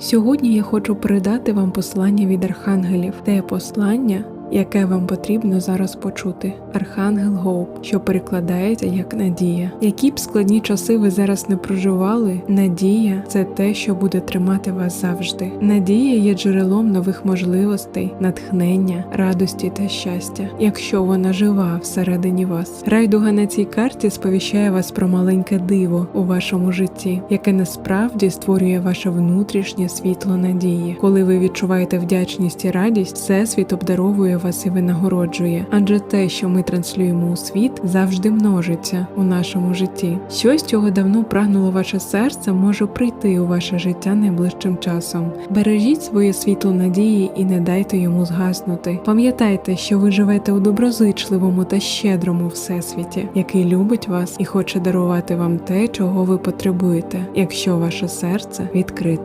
Сьогодні я хочу передати вам послання від архангелів, те послання, яке вам потрібно зараз почути. Архангел Гоуп, що перекладається як надія. Які б складні часи ви зараз не проживали, надія це те, що буде тримати вас завжди. Надія є джерелом нових можливостей, натхнення, радості та щастя, якщо вона жива всередині вас. Райдуга на цій карті сповіщає вас про маленьке диво у вашому житті, яке насправді створює ваше внутрішнє світло надії. Коли ви відчуваєте вдячність і радість, всесвіт обдаровує вас і винагороджує, адже те, що ми транслюємо у світ, завжди множиться у нашому житті. Щось, чого давно прагнуло ваше серце, може прийти у ваше життя найближчим часом. Бережіть своє світло надії і не дайте йому згаснути. Пам'ятайте, що ви живете у доброзичливому та щедрому всесвіті, який любить вас і хоче дарувати вам те, чого ви потребуєте, якщо ваше серце відкрите.